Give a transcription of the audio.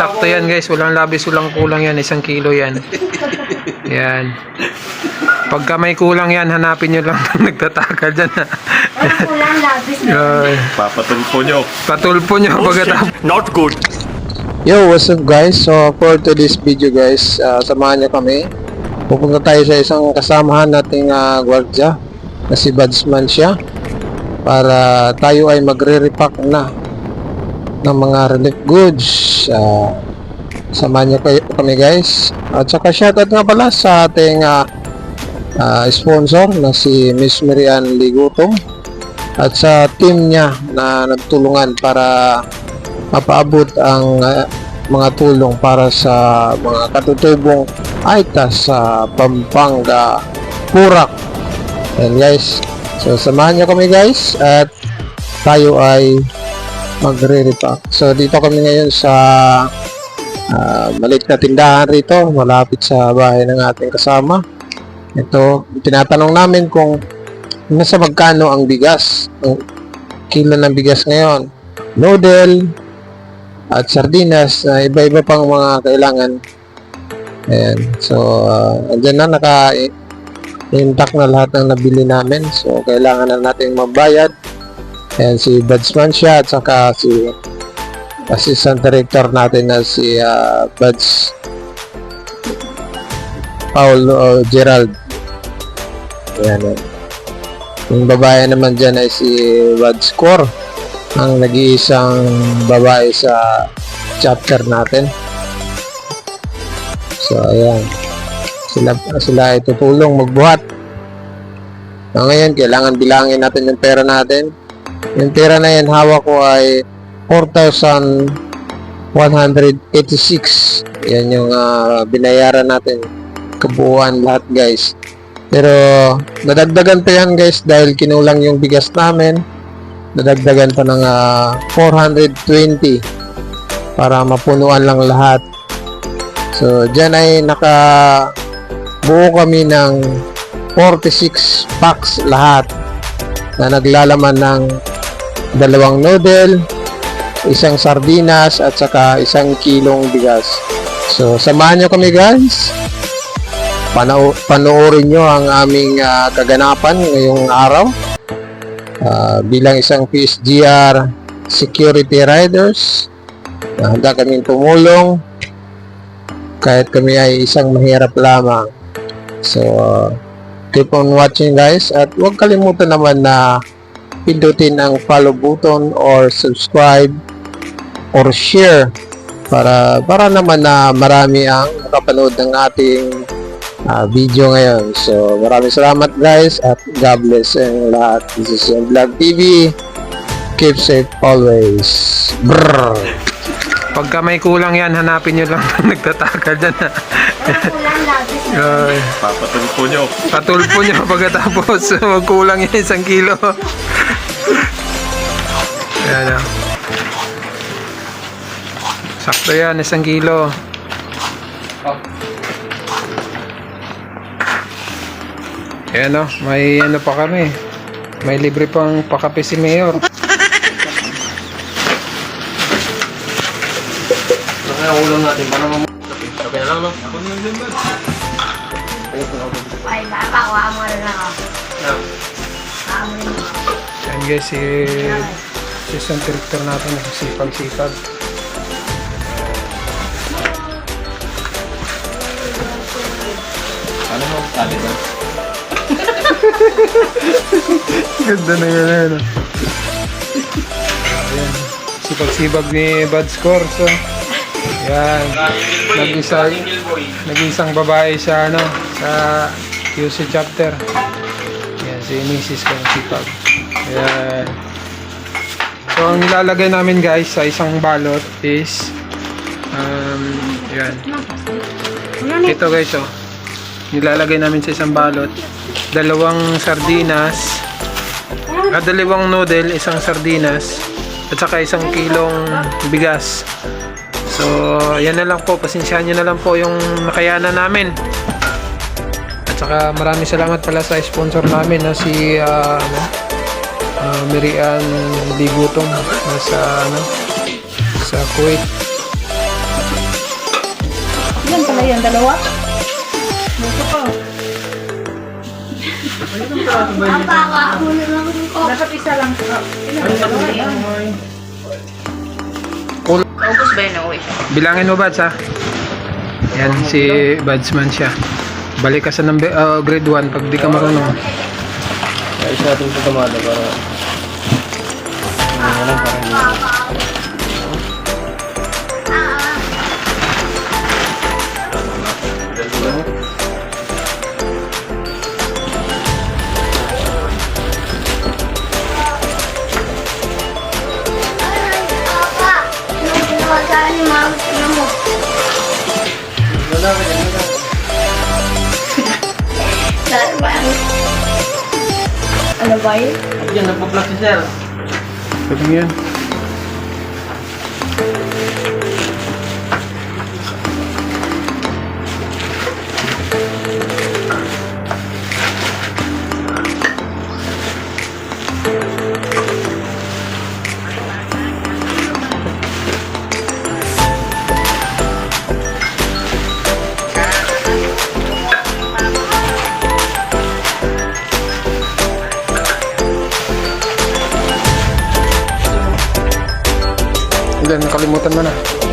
Sakto yan guys, walang labis, walang kulang yan, isang kilo yan. Yan. Pagka may kulang yan, hanapin nyo lang ng nagtatakal dyan. Walang kulang labis na. Ay, Papatulpo nyo. patulpo nyo pagkatapos. Not good. Yo, what's up guys? So for today's video guys, uh, samahan niyo kami. Pupunta tayo sa isang kasamahan nating uh, gwardya na si Badsman siya para tayo ay magre-repack na ng mga relief goods. Uh, samahan niyo kayo, kami guys. At saka shoutout nga pala sa ating uh, uh, sponsor na si Miss Miriam Ligutong at sa team niya na nagtulungan para mapaabot ang uh, mga tulong para sa mga katutubong Aitas sa Pampanga, Purak. And guys, so samahan niyo kami guys at tayo ay magre-repack. So dito kami ngayon sa uh, maliit na tindahan rito, malapit sa bahay ng ating kasama. Ito, tinatanong namin kung nasa magkano ang bigas, ang kilo ng bigas ngayon. Noodle, at sardinas na iba-iba pang mga kailangan. Ayan. So, uh, andyan na naka intact na lahat ng nabili namin. So, kailangan na natin mabayad. Ayan, si Budsman siya at saka si assistant director natin na si uh, Buds Paul uh, Gerald. Ayan. ayan. Yung babae naman dyan ay si Buds Core ang nag-iisang babae sa chapter natin. So, ayan. Sila, sila ay tutulong magbuhat. So, ngayon, kailangan bilangin natin yung pera natin. Yung pera na yan, hawak ko ay 4,186. Yan yung ah, binayaran natin. Kabuuan lahat, guys. Pero, nadagdagan pa yan, guys, dahil kinulang yung bigas namin nadagdagan pa ng ah, 420 para mapunuan lang lahat. So, dyan ay naka buo kami ng 46 packs lahat na naglalaman ng dalawang noodle, isang sardinas at saka isang kilong bigas. So, samahan nyo kami guys. Panao panoorin nyo ang aming ah, kaganapan ngayong araw. Ah, bilang isang PSGR security riders na handa kaming tumulong kahit kami ay isang mahirap lamang so ah, keep on watching guys at huwag kalimutan naman na pindutin ang follow button or subscribe or share para para naman na marami ang nakapanood ng ating ah, video ngayon. So, maraming salamat guys at God bless ang lahat. This is yung Vlog TV. Keep safe always. Brrr. Pagka may kulang yan, hanapin nyo lang ng nagtatakal dyan. Ay, Papatulpo nyo. patulpo nyo pagkatapos. Huwag kulang yan, isang kilo. Ayan o. Sakto yan, isang kilo. Ayan o, may ano pa kami. May libre pang pakape si Mayor. Kaya ulang natin. Para mam... Sabi na lang, no? Mo na lang ako. Pakuha mo rin ako. Ayan guys, si si isang director natin nagsipag-sipag. Ano mo? Sabi ba? Ganda na yun. Ayan. Ayan. Sipag-sipag ni Bad Score. So, ayan. Nag-isa, nag-isang babae sa ano, sa QC chapter. Ayan, si Mrs. ko sipag. Ayan. So, ang nilalagay namin guys sa isang balot is um, ayan. Ito guys, oh. Nilalagay namin sa isang balot. Dalawang sardinas. Ah, dalawang noodle, isang sardinas. At saka isang kilong bigas. So, yan na lang po. Pasensyahan nyo na lang po yung nakayanan namin. At saka maraming salamat pala sa sponsor namin na si ah, ano, ah, Miriam Ligutong na sa ano, sa Kuwait. yan? Dalawa? Dito pa. Papa, ako. Dapat isa lang. Ilan? Dalawa yan. Ba yun siya? Bilangin mo, Bads, ha? Yan, si Badsman siya. Balik ka sa number, ah, grade 1 pag di ka marunong. Ayos natin sa tamada para... Ano lang, para Yan? Ano ba yun? Yan, nagpa-vlog si sir. Sabi mo yan. Ilan, nakalimutan mo na.